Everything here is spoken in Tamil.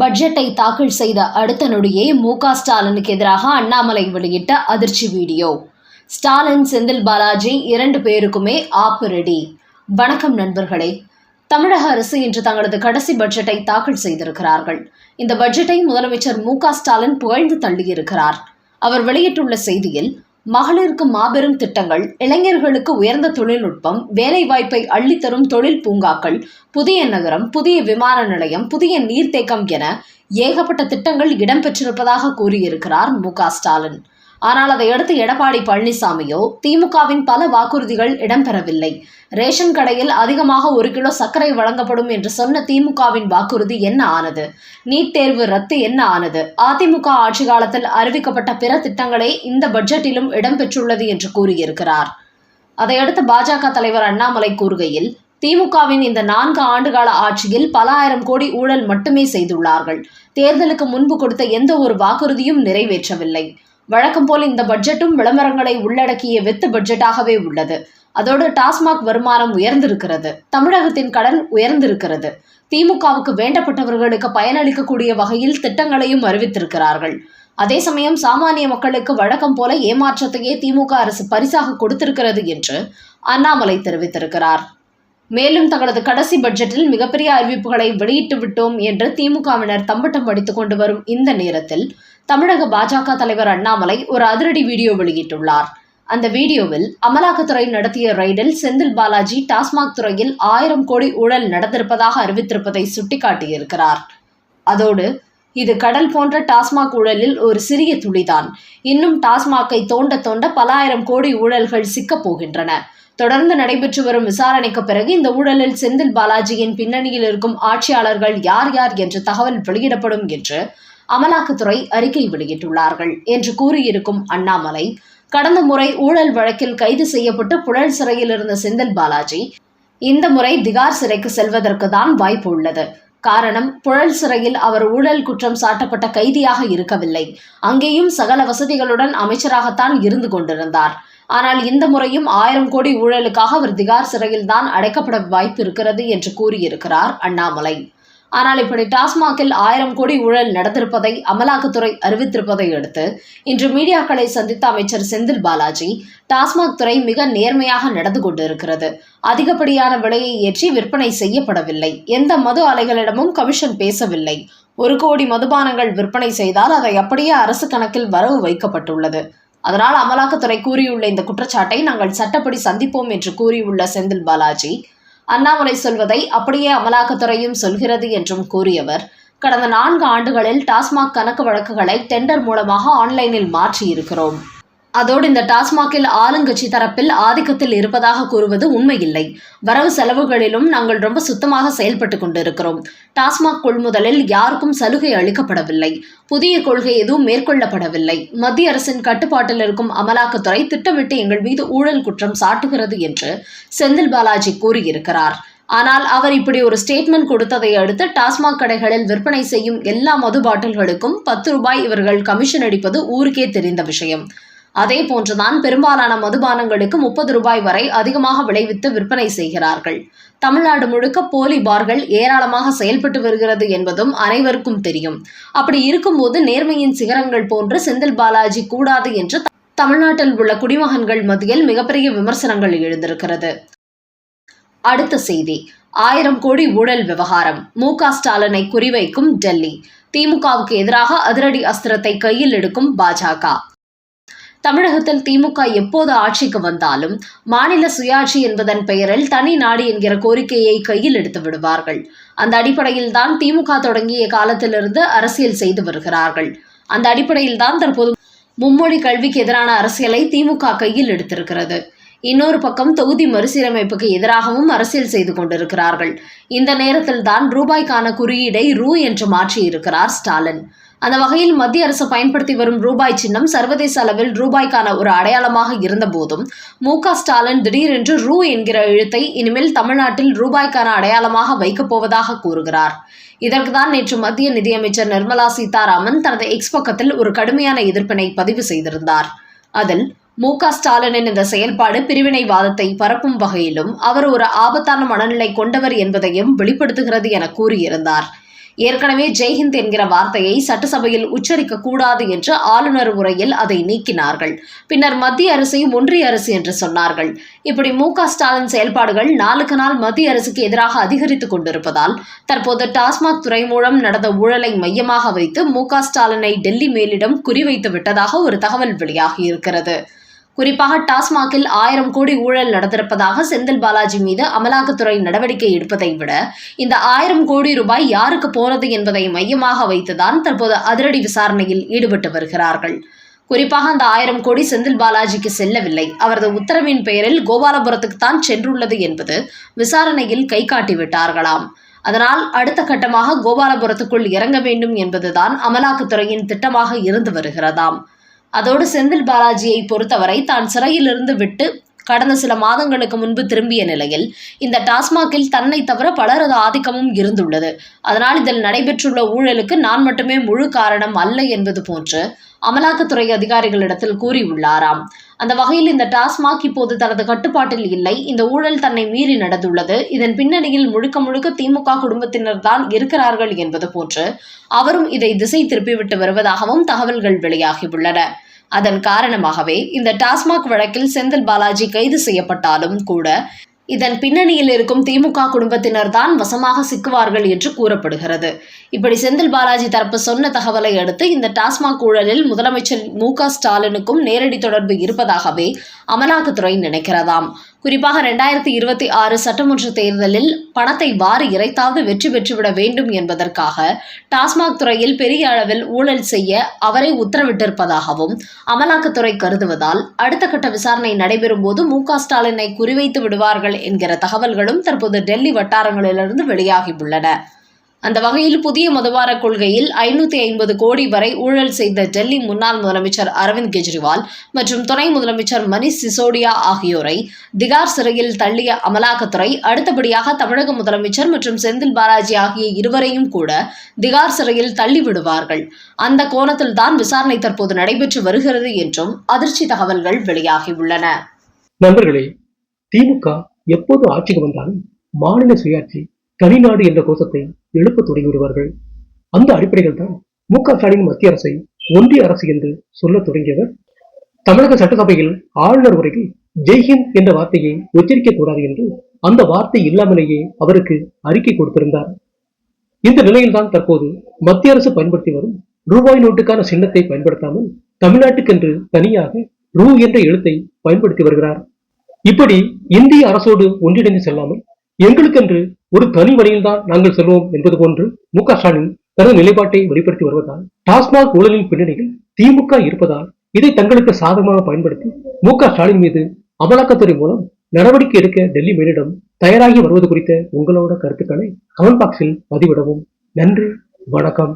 பட்ஜெட்டை தாக்கல் செய்த அடுத்த நொடியே மு க ஸ்டாலினுக்கு எதிராக அண்ணாமலை வெளியிட்ட அதிர்ச்சி வீடியோ. ஸ்டாலின் செந்தில் பாலாஜி இரண்டு பேருக்குமே ஆப்பு ரெடி. வணக்கம் நண்பர்களே. தமிழக அரசு இன்று தங்களது கடைசி பட்ஜெட்டை தாக்கல் செய்திருக்கிறார்கள். இந்த பட்ஜெட்டை முதலமைச்சர் மு க ஸ்டாலின் புகழ்ந்து தள்ளியிருக்கிறார். அவர் வெளியிட்டுள்ள செய்தியில் மகளிருக்கு மாபெரும் திட்டங்கள் இளைஞர்களுக்கு உயர்ந்த தொழில்நுட்பம் வேலைவாய்ப்பை அள்ளித்தரும் தொழில் பூங்காக்கள் புதிய நகரம் புதிய விமான நிலையம் புதிய நீர்த்தேக்கம் என ஏகப்பட்ட திட்டங்கள் இடம்பெற்றிருப்பதாக கூறியிருக்கிறார் மு ஸ்டாலின். ஆனால் அதையடுத்து எடப்பாடி பழனிசாமியோ திமுகவின் பல வாக்குறுதிகள் இடம்பெறவில்லை. ரேஷன் கடையில் அதிகமாக ஒரு கிலோ சர்க்கரை வழங்கப்படும் என்று சொன்ன திமுகவின் வாக்குறுதி என்ன ஆனது? நீட் தேர்வு ரத்து என்ன ஆனது? அதிமுக ஆட்சி காலத்தில் அறிவிக்கப்பட்ட பிற திட்டங்களே இந்த பட்ஜெட்டிலும் இடம்பெற்றுள்ளது என்று கூறியிருக்கிறார். அதையடுத்து பாஜக தலைவர் அண்ணாமலை கூறுகையில் திமுகவின் இந்த நான்கு ஆண்டுகால ஆட்சியில் பல ஆயிரம் கோடி ஊழல் மட்டுமே செய்துள்ளார்கள். தேர்தலுக்கு முன்பு கொடுத்த எந்த ஒரு வாக்குறுதியும் நிறைவேற்றவில்லை. வழக்கம் போல் இந்த பட்ஜெட்டும் விளம்பரங்களை உள்ளடக்கிய வெத்து பட்ஜெட்டாகவே உள்ளது. அதோடு டாஸ்மாக் வருமானம் உயர்ந்திருக்கிறது. தமிழகத்தின் கடன் உயர்ந்திருக்கிறது. திமுகவுக்கு வேண்டப்பட்டவர்களுக்கு பயனளிக்கக்கூடிய வகையில் திட்டங்களையும் அறிவித்திருக்கிறார்கள். அதே சமயம் சாமானிய மக்களுக்கு வழக்கம் போல ஏமாற்றத்தையே திமுக அரசு பரிசாக கொடுத்திருக்கிறது என்று அண்ணாமலை தெரிவித்திருக்கிறார். மேலும் தங்களது கடைசி பட்ஜெட்டில் மிகப்பெரிய அறிவிப்புகளை வெளியிட்டு விட்டோம் என்று திமுகவினர் தம்பட்டம் படித்துக் கொண்டு வரும் இந்த நேரத்தில் தமிழக பாஜக தலைவர் அண்ணாமலை ஒரு அதிரடி வீடியோ வெளியிட்டுள்ளார். அந்த வீடியோவில் அமலாக்கத்துறை நடத்திய ரைடில் செந்தில் பாலாஜி டாஸ்மாக் துறையில் ஆயிரம் கோடி ஊழல் நடந்திருப்பதாக அறிவித்திருப்பதை சுட்டிக்காட்டியிருக்கிறார். அதோடு இது கடல் போன்ற டாஸ்மாக் ஊழலில் ஒரு சிறிய துளிதான். இன்னும் டாஸ்மாக்கை தோண்ட தோண்ட பல ஆயிரம் கோடி ஊழல்கள் சிக்கப் போகின்றன. தொடர்ந்து நடைபெற்று வரும் விசாரணைக்கு பிறகு இந்த ஊழலில் செந்தில் பாலாஜியின் பின்னணியில் இருக்கும் ஆட்சியாளர்கள் யார் யார் என்ற தகவல் வெளியிடப்படும் என்று அமலாக்கத்துறை அறிக்கை வெளியிட்டுள்ளார்கள் என்று கூறியிருக்கும் அண்ணாமலை கடந்த முறை ஊழல் வழக்கில் கைது செய்யப்பட்டு புழல் சிறையில் இருந்த செந்தில் பாலாஜி இந்த முறை திகார் சிறைக்கு செல்வதற்கு தான் வாய்ப்பு உள்ளது. காரணம் புழல் சிறையில் அவர் ஊழல் குற்றம் சாட்டப்பட்ட கைதியாக இருக்கவில்லை. அங்கேயும் சகல வசதிகளுடன் அமைச்சராகத்தான் இருந்து கொண்டிருந்தார். ஆனால் இந்த முறையும் ஆயிரம் கோடி ஊழலுக்காக அவர் திகார் சிறையில் தான் அடைக்கப்பட வாய்ப்பு இருக்கிறது என்று கூறியிருக்கிறார் அண்ணாமலை. ஆனால் இப்படி டாஸ்மாகில் ஆயிரம் கோடி ஊழல் நடந்திருப்பதை அமலாக்கத்துறை அறிவித்திருப்பதை அடுத்து இன்று மீடியாக்களை சந்தித்த அமைச்சர் செந்தில் பாலாஜி டாஸ்மாக் துறை மிக நேர்மையாக நடந்து கொண்டிருக்கிறது. அதிகப்படியான விலையை ஏற்றி விற்பனை செய்யப்படவில்லை. எந்த மது ஆலைகளிடமும் கமிஷன் பேசவில்லை. ஒரு கோடி மதுபானங்கள் விற்பனை செய்தால் அதை அப்படியே அரசு கணக்கில் வரவு வைக்கப்பட்டுள்ளது. அதனால் அமலாக்கத்துறை கூறியுள்ள இந்த குற்றச்சாட்டை நாங்கள் சட்டப்படி சந்திப்போம் என்று கூறியுள்ள செந்தில் பாலாஜி அண்ணாமலை சொல்வதை அப்படியே அமலாக்கத்துறையும் சொல்கிறது என்றும் கூறியவர். கடந்த நான்கு ஆண்டுகளில் டாஸ்மாக் கணக்கு வழக்குகளை டெண்டர் மூலமாக ஆன்லைனில் மாற்றியிருக்கிறோம். அதோடு இந்த டாஸ்மாகில் ஆளுங்கட்சி தரப்பில் ஆதிக்கத்தில் இருப்பதாக கூறுவது உண்மையில்லை. வரவு செலவுகளிலும் நாங்கள் ரொம்ப சுத்தமாக செயல்பட்டு கொண்டிருக்கிறோம். டாஸ்மாக் கொள்முதலில் யாருக்கும் சலுகை அளிக்கப்படவில்லை. புதிய கொள்கை எதுவும் மேற்கொள்ளப்படவில்லை. மத்திய அரசின் கட்டுப்பாட்டில் இருக்கும் அமலாக்கத்துறை திட்டமிட்டு எங்கள் மீது ஊழல் குற்றம் சாட்டுகிறது என்று செந்தில் பாலாஜி கூறியிருக்கிறார். ஆனால் அவர் இப்படி ஒரு ஸ்டேட்மெண்ட் கொடுத்ததை அடுத்து டாஸ்மாக் கடைகளில் விற்பனை செய்யும் எல்லா மது பாட்டில்களுக்கும் பத்து ரூபாய் இவர்கள் கமிஷன் அடிப்பது ஊருக்கே தெரிந்த விஷயம். அதே போன்றுதான் பெரும்பாலான மதுபானங்களுக்கு முப்பது ரூபாய் வரை அதிகமாக விளைவித்து விற்பனை செய்கிறார்கள். தமிழ்நாடு முழுக்க போலி பார்கள் ஏராளமாக செயல்பட்டு வருகிறது என்பதும் அனைவருக்கும் தெரியும். அப்படி இருக்கும்போது நேர்மையின் சிகரங்கள் போன்று செந்தில் பாலாஜி கூடாது என்று தமிழ்நாட்டில் உள்ள குடிமகன்கள் மத்தியில் மிகப்பெரிய விமர்சனங்கள் எழுந்திருக்கிறது. அடுத்த செய்தி. ஆயிரம் கோடி ஊழல் விவகாரம். மு க ஸ்டாலினை குறிவைக்கும் டெல்லி. திமுகவுக்கு எதிராக அதிரடி அஸ்திரத்தை கையில் எடுக்கும் பாஜக தமிழகத்தில் திமுக எப்போது ஆட்சிக்கு வந்தாலும் மாநில சுயாட்சி என்பதன் பெயரில் தனி நாடு என்கிற கோரிக்கையை கையில் எடுத்து விடுவார்கள். அந்த அடிப்படையில் தான் திமுக தொடங்கிய காலத்திலிருந்து அரசியல் செய்து வருகிறார்கள். அந்த அடிப்படையில் தான் தற்போது மும்மொழி கல்விக்கு எதிரான அரசியலை திமுக கையில் எடுத்திருக்கிறது. இன்னொரு பக்கம் தொகுதி மறுசீரமைப்புக்கு எதிராகவும் அரசியல் செய்து கொண்டிருக்கிறார்கள். இந்த நேரத்தில் தான் ரூபாய்க்கான குறியீடை ரூ என்று மாற்றியிருக்கிறார் ஸ்டாலின். அந்த வகையில் மத்திய அரசு பயன்படுத்தி வரும் ரூபாய் சின்னம் சர்வதேச அளவில் ரூபாய்க்கான ஒரு அடையாளமாக இருந்தபோதும் மு க ஸ்டாலின் திடீரென்று ரூ என்கிற எழுத்தை இனிமேல் தமிழ்நாட்டில் ரூபாய்க்கான அடையாளமாக வைக்கப் போவதாக கூறுகிறார். இதற்குதான் நேற்று மத்திய நிதியமைச்சர் நிர்மலா சீதாராமன் தனது எக்ஸ் பக்கத்தில் ஒரு கடுமையான எதிர்ப்பினை பதிவு செய்திருந்தார். அதில் மு க ஸ்டாலினின் இந்த செயல்பாடு பிரிவினைவாதத்தை பரப்பும் வகையிலும் அவர் ஒரு ஆபத்தான மனநிலை கொண்டவர் என்பதையும் வெளிப்படுத்துகிறது என கூறியிருந்தார். ஏற்கனவே ஜெய்ஹிந்த் என்கிற வார்த்தையை சட்டசபையில் உச்சரிக்க கூடாது என்று ஆளுநர் உரையில் அதை நீக்கினார்கள். பின்னர் மத்திய அரசையும் ஒன்றிய அரசு என்று சொன்னார்கள். இப்படி மு க ஸ்டாலின் செயல்பாடுகள் நாளுக்கு நாள் மத்திய அரசுக்கு எதிராக அதிகரித்துக் கொண்டிருப்பதால் தற்போது டாஸ்மாக் துறை மூலம் நடந்த ஊழலை மையமாக வைத்து மு க ஸ்டாலினை டெல்லி மேலிடம் குறிவைத்து விட்டதாக ஒரு தகவல் வெளியாகி இருக்கிறது. குறிப்பாக டாஸ்மாகில் ஆயிரம் கோடி ஊழல் நடந்திருப்பதாக செந்தில் பாலாஜி மீது அமலாக்கத்துறை நடவடிக்கை எடுப்பதை விட இந்த ஆயிரம் கோடி ரூபாய் யாருக்கு போனது என்பதை மையமாக வைத்துதான் தற்போது அதிரடி விசாரணையில் ஈடுபட்டு வருகிறார்கள். குறிப்பாக அந்த ஆயிரம் கோடி செந்தில் பாலாஜிக்கு செல்லவில்லை. அவரது உத்தரவின் பெயரில் கோபாலபுரத்துக்கு தான் சென்றுள்ளது என்பது விசாரணையில் கை காட்டிவிட்டார்களாம் அதனால் அடுத்த கட்டமாக கோபாலபுரத்துக்குள் இறங்க வேண்டும் என்பதுதான் அமலாக்கத்துறையின் திட்டமாக இருந்து வருகிறதாம். அதோடு செந்தில் பாலாஜியை பொறுத்தவரை தான் சிறையிலிருந்து விட்டு கடந்த சில மாதங்களுக்கு முன்பு திரும்பிய நிலையில் இந்த டாஸ்மாகில் தன்னை தவிர பலரது ஆதிக்கமும் இருந்துள்ளது. அதனால் இதில் நடைபெற்றுள்ள ஊழலுக்கு நான் மட்டுமே முழு காரணம் அல்ல என்பது போன்று அமலாக்கத்துறை அதிகாரிகளிடத்தில் கூறியுள்ளாராம். அந்த வகையில் இந்த டாஸ்மாக் இப்போது தனது கட்டுப்பாட்டில் இல்லை. இந்த ஊழல் தன்னை மீறி நடந்துள்ளது. இதன் பின்னணியில் முழுக்க முழுக்க திமுக குடும்பத்தினர் தான் இருக்கிறார்கள் என்பது போன்று அவரும் இதை திசை திருப்பிவிட்டு வருவதாகவும் தகவல்கள் வெளியாகியுள்ளன. அதன் காரணமாகவே இந்த டாஸ்மாக் வழக்கில் செந்தில் பாலாஜி கைது செய்யப்பட்டாலும் கூட இதன் பின்னணியில் இருக்கும் திமுக குடும்பத்தினர் தான் வசமாக சிக்குவார்கள் என்று கூறப்படுகிறது. இப்படி செந்தில் பாலாஜி தரப்பு சொன்ன தகவலை அடுத்து இந்த டாஸ்மாக் ஊழலில் முதலமைச்சர் மு க ஸ்டாலினுக்கும் நேரடி தொடர்பு இருப்பதாகவே அமலாக்கத்துறை நினைக்கிறதாம். குறிப்பாக ரெண்டாயிரத்தி இருபத்தி ஆறு சட்டமன்ற தேர்தலில் பணத்தை வாரி இறைத்தாவது வெற்றி பெற்றுவிட வேண்டும் என்பதற்காக டாஸ்மாக் துறையில் பெரிய அளவில் ஊழல் செய்ய அவரை உத்தரவிட்டிருப்பதாகவும் அமலாக்கத்துறை கருதுவதால் அடுத்த கட்ட விசாரணை நடைபெறும் போது மு ஸ்டாலினை குறிவைத்து விடுவார்கள் என்கிற தகவல்களும் தற்போது டெல்லி வட்டாரங்களிலிருந்து வெளியாகியுள்ளன. அந்த வகையில் புதிய மதுபார கொள்கையில் ஐநூத்தி ஐம்பது கோடி வரை ஊழல் செய்த டெல்லி முன்னாள் முதலமைச்சர் அரவிந்த் கெஜ்ரிவால் மற்றும் துணை முதலமைச்சர் மணிஷ் சிசோடியா ஆகியோரை திகார் சிறையில் தள்ளிய அமலாக்கத்துறை அடுத்தபடியாக தமிழக முதலமைச்சர் மற்றும் செந்தில் பாலாஜி ஆகிய இருவரையும் கூட திகார் சிறையில் தள்ளி விடுவார்கள் அந்த கோணத்தில் தான் விசாரணை தற்போது நடைபெற்று வருகிறது என்றும் அதிர்ச்சி தகவல்கள் வெளியாகியுள்ளன. நண்பர்களே திமுக எப்போது ஆட்சிக்கு வந்தாலும் மாநில சுயாட்சி தனிநாடு என்ற கோஷத்தை எழுப்ப தொடங்கிவிடுவார்கள் அந்த அடிப்படையில் தான் மு க ஸ்டாலின் மத்திய அரசை ஒன்றிய அரசு என்று சொல்லத் தொடங்கியவர். தமிழக சட்டசபையில் ஆளுநர் உரையில் ஜெய்ஹிந்த் என்ற வார்த்தையை உச்சரிக்க கூடாது என்று அந்த வார்த்தை இல்லாமலேயே அவருக்கு அறிக்கை கொடுத்திருந்தார். இந்த நிலையில்தான் தற்போது மத்திய அரசு பயன்படுத்தி வரும் ரூபாய் நோட்டுக்கான சின்னத்தை பயன்படுத்தாமல் தமிழ்நாட்டுக்கென்று தனியாக ரூ என்ற எழுத்தை பயன்படுத்தி வருகிறார். இப்படி இந்திய அரசோடு ஒன்றிணைந்து செல்லாமல் எங்களுக்கென்று ஒரு தனி வழியில்தான் நாங்கள் செல்வோம் என்பது போன்று மு க ஸ்டாலின் தனது நிலைப்பாட்டை வெளிப்படுத்தி வருவதால் டாஸ்மாக் ஊழலின் பின்னணியில் திமுக இருப்பதால் இதை தங்களுக்கு சாதகமாக பயன்படுத்தி மு க ஸ்டாலின் மீது அமலாக்கத்துறை மூலம் நடவடிக்கை எடுக்க டெல்லி மேலிடம் தயாராகி வருவது குறித்த உங்களோட கருத்துக்களை கமெண்ட் பாக்ஸில் பதிவிடவும். நன்றி வணக்கம்.